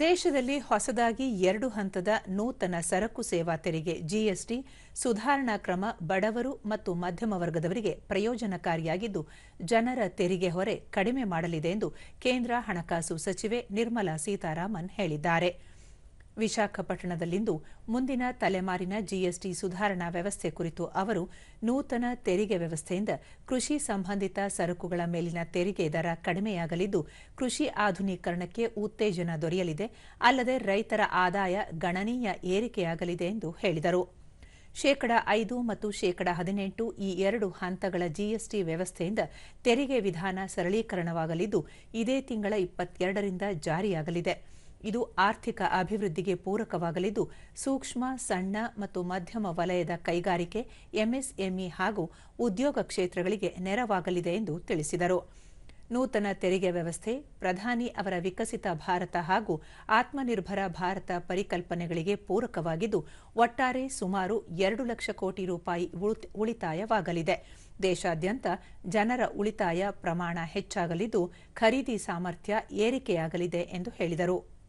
ದೇಶದಲ್ಲಿ ಹೊಸದಾಗಿ ಎರಡು ಹಂತದ ನೂತನ ಸರಕು ಸೇವಾ ತೆರಿಗೆ ಜಿಎಸ್ಟಿ ಸುಧಾರಣಾ ಕ್ರಮ, ಬಡವರು ಮತ್ತು ಮಧ್ಯಮ ವರ್ಗದವರಿಗೆ ಪ್ರಯೋಜನಕಾರಿಯಾಗಿದ್ದು, ಜನರ ತೆರಿಗೆ ಹೊರೆ ಕಡಿಮೆ ಮಾಡಲಿದೆ ಎಂದು ಕೇಂದ್ರ ಹಣಕಾಸು ಸಚಿವೆ ನಿರ್ಮಲಾ ಸೀತಾರಾಮನ್ ಹೇಳಿದ್ದಾರೆ. ವಿಶಾಖಪಟ್ಟಣದಲ್ಲಿಂದು ಮುಂದಿನ ತಲೆಮಾರಿನ ಜಿಎಸ್ಟಿ ಸುಧಾರಣಾ ವ್ಯವಸ್ಥೆ ಕುರಿತು ಅವರು ನೂತನ ತೆರಿಗೆ ವ್ಯವಸ್ಥೆಯಿಂದ ಕೃಷಿ ಸಂಬಂಧಿತ ಸರಕುಗಳ ಮೇಲಿನ ತೆರಿಗೆ ದರ ಕಡಿಮೆಯಾಗಲಿದ್ದು, ಕೃಷಿ ಆಧುನೀಕರಣಕ್ಕೆ ಉತ್ತೇಜನ ದೊರೆಯಲಿದೆ. ಅಲ್ಲದೆ ರೈತರ ಆದಾಯ ಗಣನೀಯ ಏರಿಕೆಯಾಗಲಿದೆ ಎಂದು ಹೇಳಿದರು. ಶೇಕಡ ಐದು ಮತ್ತು ಶೇಕಡ ಹದಿನೆಂಟು ಈ ಎರಡು ಹಂತಗಳ ಜಿಎಸ್ಟಿ ವ್ಯವಸ್ಥೆಯಿಂದ ತೆರಿಗೆ ವಿಧಾನ ಸರಳೀಕರಣವಾಗಲಿದ್ದು, ಇದೇ ತಿಂಗಳ ಇಪ್ಪತ್ತೆರಡರಿಂದ ಜಾರಿಯಾಗಲಿದೆ. ಇದು ಆರ್ಥಿಕ ಅಭಿವೃದ್ಧಿಗೆ ಪೂರಕವಾಗಲಿದ್ದು, ಸೂಕ್ಷ್ಮ, ಸಣ್ಣ ಮತ್ತು ಮಧ್ಯಮ ವಲಯದ ಕೈಗಾರಿಕೆ, ಎಂಎಸ್ಎಂಇ ಹಾಗೂ ಉದ್ಯೋಗ ಕ್ಷೇತ್ರಗಳಿಗೆ ನೆರವಾಗಲಿದೆ ಎಂದು ತಿಳಿಸಿದರು. ನೂತನ ತೆರಿಗೆ ವ್ಯವಸ್ಥೆ, ಪ್ರಧಾನಿ ಅವರ ವಿಕಸಿತ ಭಾರತ ಹಾಗೂ ಆತ್ಮನಿರ್ಭರ ಭಾರತ ಪರಿಕಲ್ಪನೆಗಳಿಗೆ ಪೂರಕವಾಗಿದ್ದು, ಒಟ್ಟಾರೆ ಸುಮಾರು ಎರಡು ಲಕ್ಷ ಕೋಟಿ ರೂಪಾಯಿ ಉಳಿತಾಯವಾಗಲಿದೆ. ದೇಶಾದ್ಯಂತ ಜನರ ಉಳಿತಾಯ ಪ್ರಮಾಣ ಹೆಚ್ಚಾಗಲಿದ್ದು, ಖರೀದಿ ಸಾಮರ್ಥ್ಯ ಏರಿಕೆಯಾಗಲಿದೆ ಎಂದು ಹೇಳಿದರು.